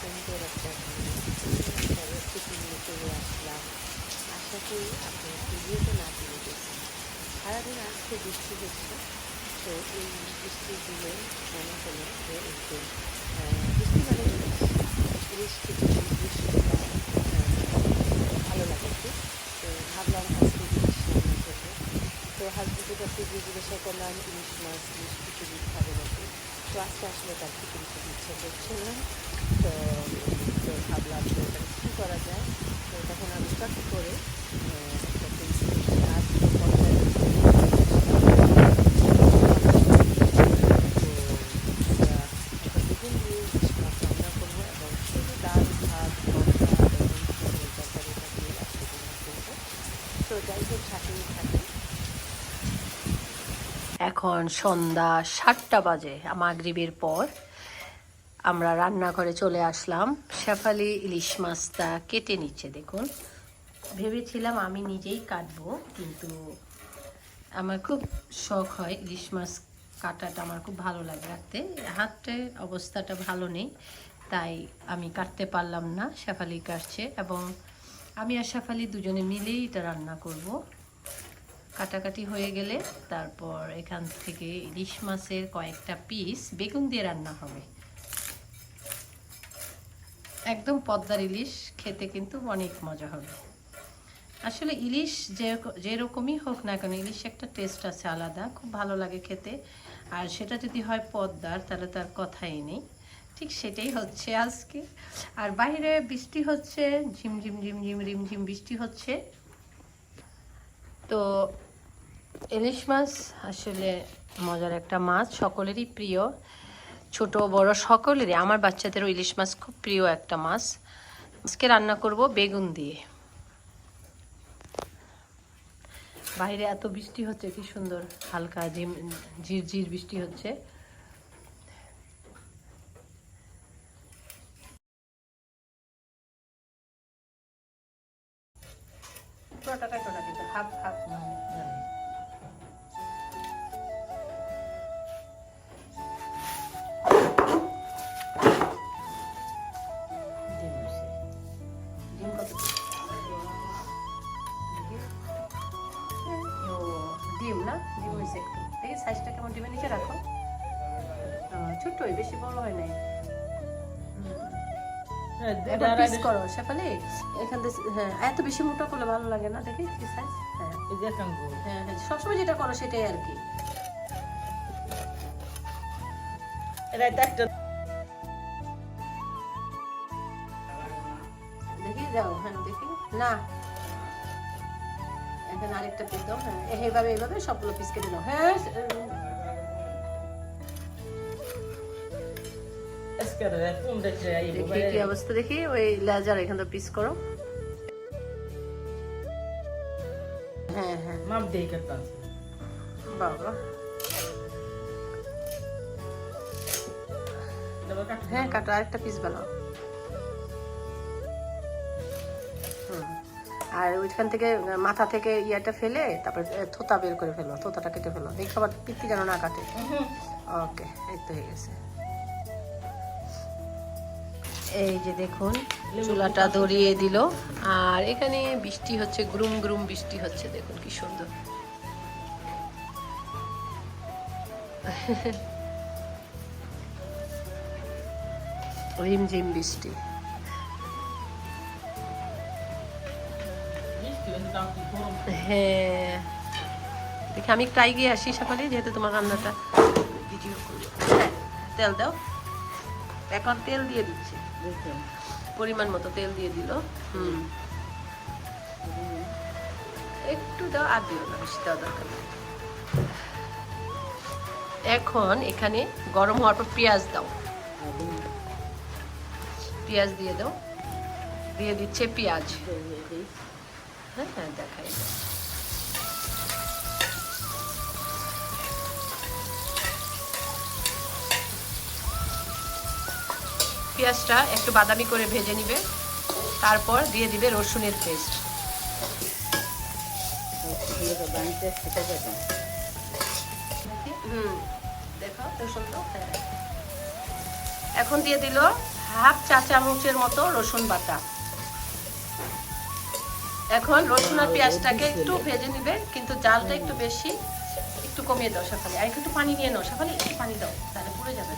সুন্দর একটা নিয়ে চলে আসলাম আশা করি আপনারা ভিডিওটা না দিয়ে গেছেন সারাদিন আজকে বৃষ্টি হচ্ছে তো এই বৃষ্টির দিনে মনে হলো যে একটু বৃষ্টি মানে খেতে বৃষ্টিটা ভালো লাগে একটু তো ভাবলাম আজকে তো হাজবেন্ডের কাছে গিয়ে জিজ্ঞাসা করলাম ইলিশ মাছ আজকে আসলে তার খিচুড়ি খেতে ইচ্ছে করছে না। তো তো ভাবলাম যে ওটা কী করা যায়? তো তখন চট করে একটা পেঁয়াজ পর্যায়ে বেগুন দিয়ে ইলিশ মাছ রান্না করব এবং শুধু ডাল ভাত ভর্তা এবং চিকেনের তরকারিটা দিয়ে আজকে ডিনার করব তো যাই হোক সাথেই থাকে এখন সন্ধ্যা সাতটা বাজে মাগরিবের পর। আমরা রান্নাঘরে চলে আসলাম। শেফালি ইলিশ মাছটা কেটে নিচ্ছে, দেখুন। ভেবেছিলাম আমি নিজেই কাটবো, কিন্তু আমার খুব শখ হয় ইলিশ মাছ কাটাটা, আমার খুব ভালো লাগে রাখতে। হাতের অবস্থাটা ভালো নেই, তাই আমি কাটতে পারলাম না, শেফালি কাটছে। এবং আমি আর শেফালি দুজনে মিলেই এটা রান্না করব। কাটাকাটি হয়ে গেলে তারপর এখান থেকে ইলিশ মাছের কয়েকটা পিস বেগুন দিয়ে রান্না হবে। একদম পদ্মার ইলিশ, খেতে কিন্তু অনেক মজা হবে। আসলে ইলিশ যে যেরকমই হোক না কেন, ইলিশ একটা টেস্ট আছে আলাদা, খুব ভালো লাগে খেতে। আর সেটা যদি হয় পদ্মার, তাহলে তার কথাই নেই। ঠিক সেটাই হচ্ছে আজকে। আর বাইরে বৃষ্টি হচ্ছে, ঝিমঝিম ঝিমঝিম, রিমঝিম বৃষ্টি হচ্ছে। তো ইলিশ মাছ আসলে মজার একটা মাছ, সকলেরই প্রিয়। ছোট, বড় সকলেরই। আমার বাচ্চাদেরও ইলিশ মাছ খুব প্রিয় একটা মাছ। আজকে রান্না করব বেগুন দিয়ে। বাইরে এত বৃষ্টি হচ্ছে, কি সুন্দর হালকা ঝিম ঝিরঝির বৃষ্টি হচ্ছে। এবার পিস করো শেফালি এখান থেকে হ্যাঁ এত বেশি মোটা করলে ভালো লাগে না দেখি কি সাইজ হ্যাঁ। হ্যাঁ হ্যাঁ সবসময় যেটা করো সেটাই আর কি। দেখি দাও হ্যাঁ দেখি। না। এখন আরেকটা পিস দাও হ্যাঁ এইভাবে এইভাবে সবগুলো পিস কেটে দাও। হ্যাঁ দেখি কি অবস্থা দেখি ওই লেজার এখান থেকে পিস করো। হ্যাঁ হ্যাঁ। বাবা। হ্যাঁ কাটো আরেকটা পিস বানাও। আর ওইখান থেকে মাথা থেকে ইয়াটা ফেলে তারপর থোতা বের করে ফেলো থোতাটা কেটে ফেলো। দেখো আবার পিত্তি যেন না কাটে। ওকে এই তো হয়ে গেছে। এই যে দেখুন চুলাটা ধরিয়ে দিল। আর এখানে বৃষ্টি হচ্ছে গ্রুম গ্রুম বৃষ্টি হচ্ছে দেখুন কি সুন্দর। রিমঝিম বৃষ্টি। হ্যাঁ। দেখি আমি একটু গিয়ে আসি সকালে যেহেতু তোমার রান্নাটা ভিডিও করব। হ্যাঁ তেল দাও। এখন তেল দিয়ে দিচ্ছি। পরিমাণ মতো তেল দিয়ে দিল। হুম। একটু দাও, আর দিও না, বেশি দেওয়া দরকার। এখন এখানে গরম হওয়ার পর পেঁয়াজ দাও। পেঁয়াজ দিয়ে দাও। দিয়ে দিচ্ছে পেঁয়াজ। হ্যাঁ হ্যাঁ দেখাই। পেঁয়াজটা একটু বাদামি করে ভেজে নিবে। তারপর দিয়ে দিবে রসুনের পেস্ট। এখন দিয়ে দিল হাফ চা চামচের মতো রসুন বাটা। এখন রসুন আর পেঁয়াজটাকে একটু ভেজে নিবে, কিন্তু জালটা একটু বেশি, একটু কমিয়ে দাও সকালে আর একটু পানি নিয়ে নাও সকালে একটু পানি দাও, তাহলে পুড়ে যাবে।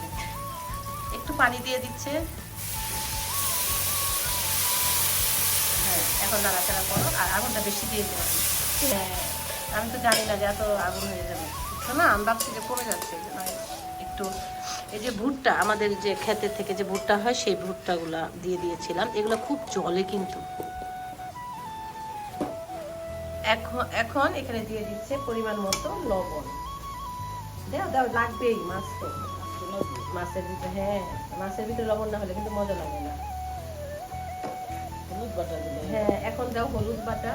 একটু পানি দিয়ে দিচ্ছে। হ্যাঁ এখন নাড়াচাড়া করো আর আগুনটা বেশি দিয়ে দেবো হ্যাঁ আমি তো জানি না যে এত আগুন হয়ে যাবে। না আমি ভাবছি যে কমে যাচ্ছে। একটু এই যে ভুট্টা, আমাদের যে ক্ষেতের থেকে যে ভুট্টা হয়, সেই ভুট্টাগুলা দিয়ে দিয়েছিলাম। এগুলো খুব জলে কিন্তু। এখন এখন এখানে দিয়ে দিচ্ছে পরিমাণ মতো লবণ। দাও দাও লাগবেই মাছ তো। মাছের ভিতরে হ্যাঁ মাছের ভিতরে লবণ না হলে কিন্তু মজা লাগে না। হলুদ বাটা হ্যাঁ এখন দাও হলুদ বাটা।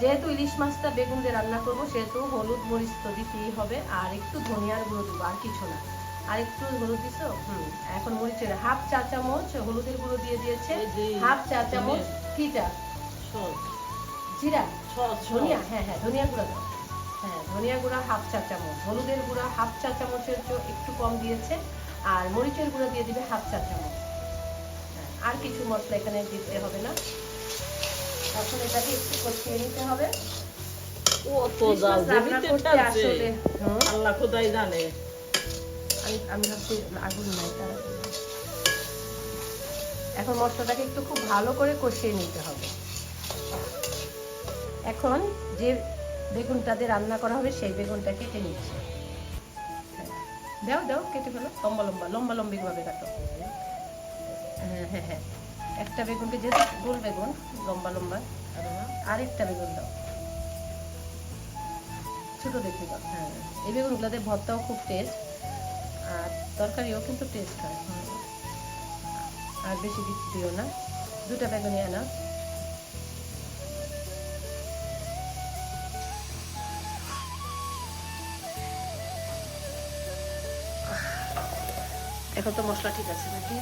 যেহেতু ইলিশ মাছটা বেগুন দিয়ে রান্না করব সেহেতু হলুদ মরিচ তো দিতেই হবে আর একটু ধনিয়ার গুঁড়ো দেবো আর কিছু না। আর একটু হলুদ দিছো? হুম এখন মরিচের হাফ চা চামচ হলুদের গুঁড়ো দিয়ে দিয়েছে। হাফ চা চামচ কিটা? জিরা? ধনিয়া হ্যাঁ হ্যাঁ ধনিয়া গুঁড়া দাও। হ্যাঁ ধনিয়া গুঁড়া হাফ চা চামচ। হলুদের গুঁড়া হাফ চা চামচের একটু কম দিয়েছে। আর মরিচের গুঁড়ো দিয়ে দিবে হাফ চা চামচ। আর কিছু মশলা এখানে দিতে হবে না। এখন এটাকে একটু কষিয়ে নিতে হবে। আল্লাহ খোদাই জানে। আমি আমি ভাবছি আগুন নাই তারা এখন মশলাটাকে একটু খুব ভালো করে কষিয়ে নিতে হবে। এখন যে বেগুনটা দিয়ে রান্না করা হবে সেই বেগুনটাকে কেটে নিচ্ছে। দাও দাও, কেটে ফেলো। লম্বা লম্বা লম্বা, লম্বি ভাবে কাটো। হ্যাঁ হ্যাঁ হ্যাঁ। একটা বেগুনকে যেহেতু গোল বেগুন, লম্বা লম্বা আরেকটা বেগুন দাও। ছোট দেখে দাও। হ্যাঁ এই বেগুনগুলোতে ভর্তাও খুব টেস্ট আর তরকারিও কিন্তু টেস্ট হয়। আর বেশি দিও না। দুটা বেগুনি আনা। এখন তো মশলা ঠিক আছে নাকি?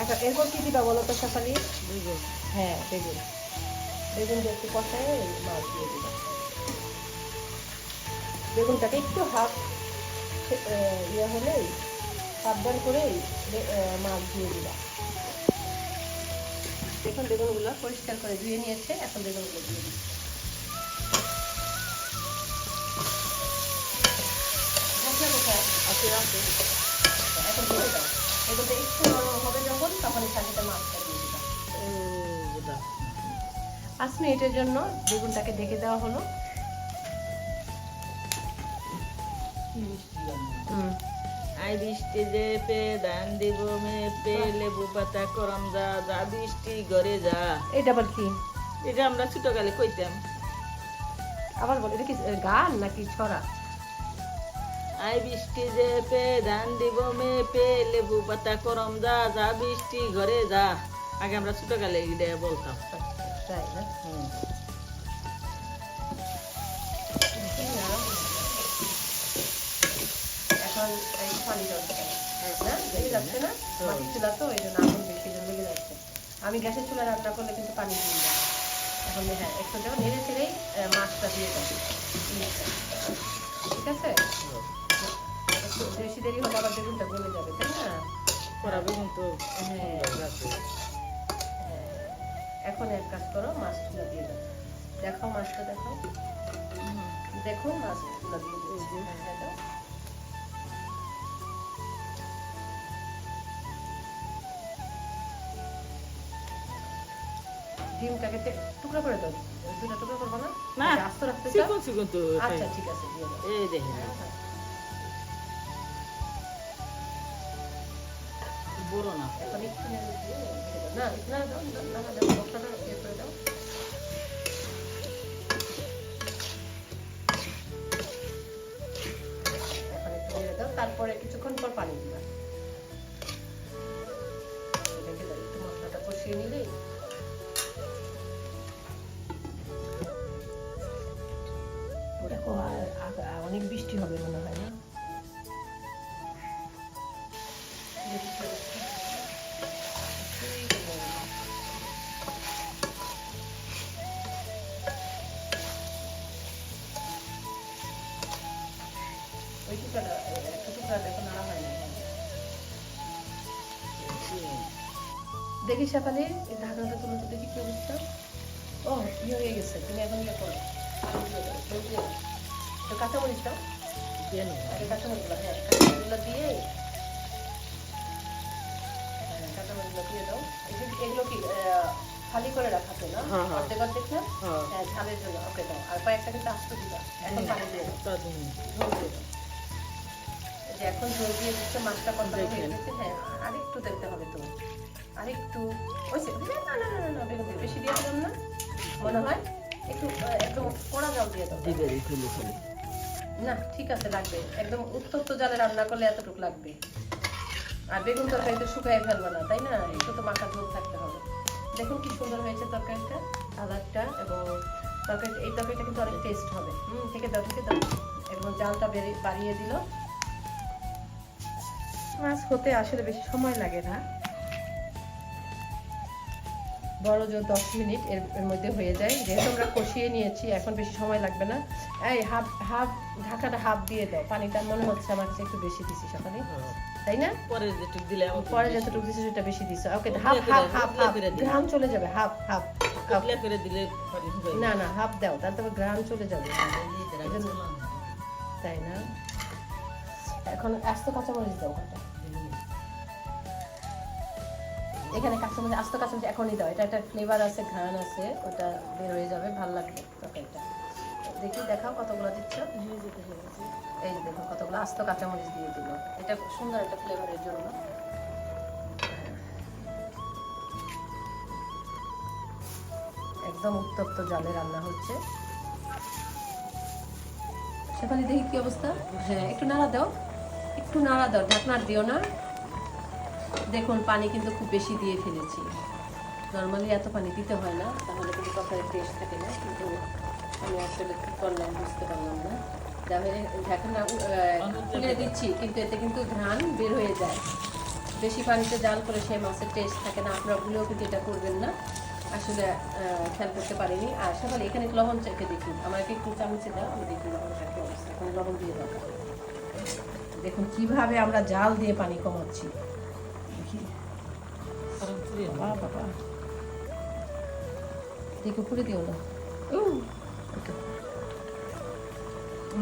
এখন এরপর কি দিবা বলো তো সকালে বুঝো হ্যাঁ বেগুন। বেগুন একটু কষায় মাছ দিয়ে দিলাম বেগুনটাকে একটু হাফ ইয়ে হলেই সাবধান করেই মাছ দিয়ে দিলাম এখন বেগুনগুলো পরিষ্কার করে ধুয়ে নিয়েছে এখন বেগুনগুলো দিয়ে দিচ্ছি। কোথায়? আছে আছে এখন দিয়ে দাও এগুলো একটু নরম হবে যখন তখন সাথে মাছটা দিয়ে দিলাম পাঁচ মিনিটের জন্য বেগুনটাকে ঢেকে দেওয়া হলো। আই বৃষ্টি যে পে দিব মে পে লেবু পাতা করম যা যা বৃষ্টি ঘরে যা। এটা আবার কি? এটা আমরা ছোটকালে কইতাম। আবার বল এটা কি গান নাকি ছড়া? আই বৃষ্টি যে পে ধান দিব মে পে লেবু পাতা করম যা যা বৃষ্টি ঘরে যা। আগে আমরা ছোটকালে এটা বলতাম। তাই না? হুম। এখন এই পানি যাচ্ছে। না লেগে যাচ্ছে না? মাটির চুলা তো এই জন্য আগুন বেশি লেগে যাচ্ছে। আমি গ্যাসের চুলা রান্না করলে কিন্তু পানি দিই না এখন হ্যাঁ একটু দেবো নেড়ে ছেড়েই মাছটা দিয়ে দেবো ঠিক আছে? বেশি দেরি হলে আবার বেগুনটা গলে যাবে তাই না করা বেগুন তো। এখন এক কাজ করো মাছগুলো দিয়ে দাও। দেখাও মাছটা দেখাও দেখো মাছগুলো দিয়ে দাও ডিমটাকে টুকরো করে দাও। দুটা টুকরো করব না? আস্ত রাখতে আচ্ছা ঠিক আছে দিয়ে দাও। এই দেখেন। বড় না। না না না না তারপরে কিছুক্ষণ পর পানি দিলাম একটু মশলাটা কষিয়ে নিলেই টুকরাটা একটু টুকরা দেখো নাড়া হয় না দেখি শেফালি এই ঢাকনাটা তুলে তো দেখি কি অবস্থা? ও ইয়ে হয়ে গেছে তুমি এখন ইয়ে করো। তো কাঁচামরিচ দাও। কাঁচামরিচগুলো হ্যাঁ কাঁচামরিচগুলো দিয়ে হ্যাঁ, কাঁচামরিচগুলো দিয়ে দাও। এগুলো কি খালি করে রাখা তো না? হ্যাঁ, হ্যাঁ। অর্ধেক অর্ধেক না? ঝালের জন্য ওকে দাও। আর কয়েকটা কিন্তু আস্ত দিবা এখন পানি দিয়ে দাও। এখন ঝোল দিয়ে দিচ্ছে মাছটা কত হয়ে গেছে হ্যাঁ আরেকটু দেখতে হবে তো। আরেকটু ওইসে না না না না বেশি দিয়ে দিলাম না। মনে হয় একটু একদম কড়া জল দিয়ে দাও। না ঠিক আছে লাগবে। একদম উত্তপ্ত জালে রান্না করলে এতটুকু লাগবে। আর বেগুন তরকারিতে শুকাই ফেলব না তাই না? একটু তো মাখা ঝোল থাকতে হবে। দেখুন কি সুন্দর হয়েছে তরকারিটা কালারটা এবং তরকারি এই তরকারিটা কিন্তু অনেক টেস্ট হবে। হুম থেকে দাও থেকে দাও। একদম জালটা বেড়ে বাড়িয়ে দিল। মাছ হতে আসলে বেশি সময় লাগে না। বড় জোর দশ মিনিট এর এর মধ্যে হয়ে যায়। যেহেতু আমরা কষিয়ে নিয়েছি এখন বেশি সময় লাগবে না। এই হাফ হাফ ঢাকাটা হাফ দিয়ে দাও পানিটা মনে হচ্ছে আমার কাছে একটু বেশি দিছি সকালে। তাই না? পরে যেটুক দিলে পরে যতটুকু দিছি সেটা বেশি দিছো। Okay half half half half. Gram চলে যাবে। হাফ হাফ করে দিলে না না হাফ দাও। তবে গ্রাম চলে যাবে। তাই না? এখন আস্ত কাঁচামরিচ দাও। ওটা এখানে কাঁচামরিচ আস্ত কাঁচামরিচ এখনই দাও, এটা একটা ফ্লেভার আছে, ঘ্রাণ আছে, ওটা বের হয়ে যাবে, ভালো লাগবে তরকারিটা। দেখি, দেখাও কতগুলো দিচ্ছ। এই দেখো কতগুলো আস্ত কাঁচামরিচ দিয়ে দিল। এটা সুন্দর একটা ফ্লেভারের জন্য। একদম উত্তপ্ত জালে রান্না হচ্ছে। শেফালি, দেখি কি অবস্থা? হ্যাঁ একটু নাড়া দাও। একটু নাড়া দাও ঢাকনার দিও না। দেখুন, পানি কিন্তু খুব বেশি দিয়ে ফেলেছি। নর্মালি এত পানি দিতে হয় না, তাহলে কিন্তু তরকারির টেস্ট থাকে না, কিন্তু আমি আসলে কী করলাম বুঝতে পারলাম না। ঢাকনা খুলে দিচ্ছি, কিন্তু এতে কিন্তু ঘ্রাণ বের হয়ে যায়। বেশি পানিতে জাল করে সেই মাছের টেস্ট থাকে না, আপনারা ভুলেও কিন্তু এটা করবেন না। আসলে খেয়াল করতে পারিনি। আর সকালে এখানে লবণ চেখে দেখি। আমাকে একটু চামচে দাও, আমি দেখি লবণটা কি অবস্থা। এখানে লবণ দিয়ে দাও। দেখুন, কীভাবে আমরা জাল দিয়ে পানি কমাচ্ছি। বাবা দেখে পুড়ে দিও না okay.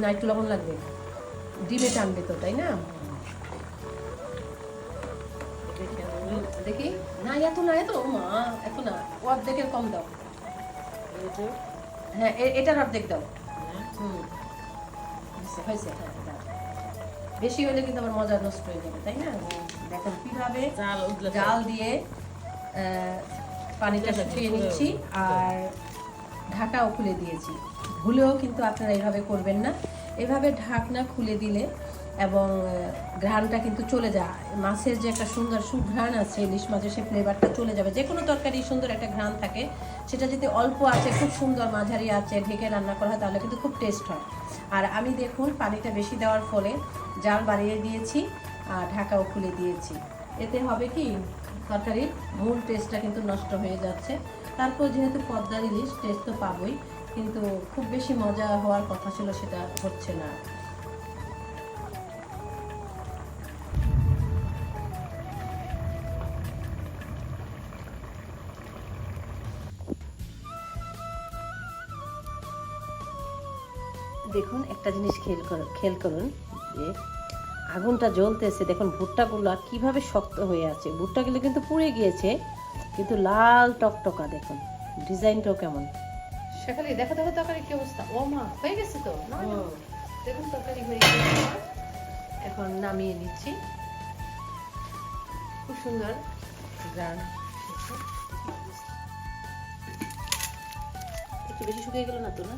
না একটু লবণ লাগবে ডিমে টানবে তো তাই না দেখে না এত না এত মা এত না অর্ধেকের কম দাও হ্যাঁ এটার অর্ধেক দাও হ্যাঁ। হুম হয়েছে, হ্যাঁ। বেশি হলে কিন্তু আমার মজা নষ্ট হয়ে যাবে তাই না? দেখেন কীভাবে জাল দিয়ে পানিটা শুকিয়ে নিচ্ছি আর ঢাকাও খুলে দিয়েছি। ভুলেও কিন্তু আপনারা এভাবে করবেন না। এভাবে ঢাকনা খুলে দিলে এবং ঘ্রাণটা কিন্তু চলে যায়। মাছের যে একটা সুন্দর সুঘ্রাণ আছে, ইলিশ মাছের সেই ফ্লেভারটা চলে যাবে। যে কোনো তরকারি সুন্দর একটা ঘ্রাণ থাকে। সেটা যদি অল্প আছে, খুব সুন্দর মাঝারি আছে, ঢেকে রান্না করা হয়, তাহলে কিন্তু খুব টেস্ট হয়। আর আমি দেখুন, পানিটা বেশি দেওয়ার ফলে জাল বাড়িয়ে দিয়েছি, আর ঢাকাও খুলে দিয়েছি। এতে হবে কি, তরকারির মূল টেস্টটা কিন্তু নষ্ট হয়ে যাচ্ছে। তারপর যেহেতু পদ্মার ইলিশ টেস্ট তো পাবই, কিন্তু খুব বেশি মজা হওয়ার কথা ছিল, সেটা হচ্ছে না। একটা জিনিস খেল খেয়াল করুন যে আগুনটা জ্বলতেছে দেখুন ভুট্টাগুলো কীভাবে শক্ত হয়ে আছে। ভুট্টাগুলো কিন্তু পুড়ে গিয়েছে কিন্তু লাল টকটকা দেখুন ডিজাইনটাও কেমন। শেখালি দেখো দেখো তরকারি কি অবস্থা। ও মা হয়ে গেছে তো। দেখুন তরকারি হয়ে গেছে। এখন নামিয়ে নিচ্ছি। খুব সুন্দর গান একটু বেশি শুকিয়ে গেল না তো না?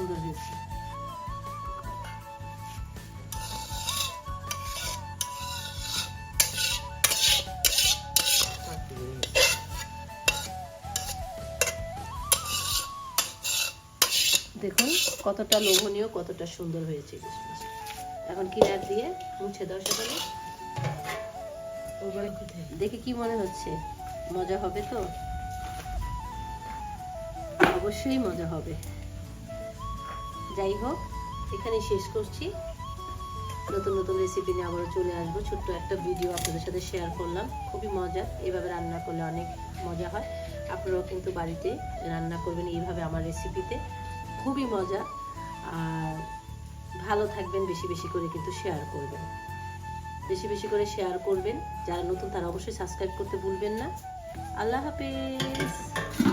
সুন্দর হয়েছে। দেখুন কতটা লোভনীয় কতটা সুন্দর হয়েছে মাছ। এখন কিনার দিয়ে মুছে দাও সকালে দেখে কি মনে হচ্ছে। মজা হবে তো? অবশ্যই মজা হবে। যাই হোক এখানেই শেষ করছি। নতুন নতুন রেসিপি নিয়ে আবারও চলে আসব। ছোট্ট একটা ভিডিও আপনাদের সাথে শেয়ার করলাম। খুবই মজা এভাবে রান্না করলে অনেক মজা হয়। আপনারাও কিন্তু বাড়িতে রান্না করবেন এইভাবে আমার রেসিপিতে খুবই মজা। আর ভালো থাকবেন, বেশি বেশি করে কিন্তু শেয়ার করবেন। বেশি বেশি করে শেয়ার করবেন। যারা নতুন, তারা অবশ্যই সাবস্ক্রাইব করতে ভুলবেন না। আল্লাহ হাফেজ।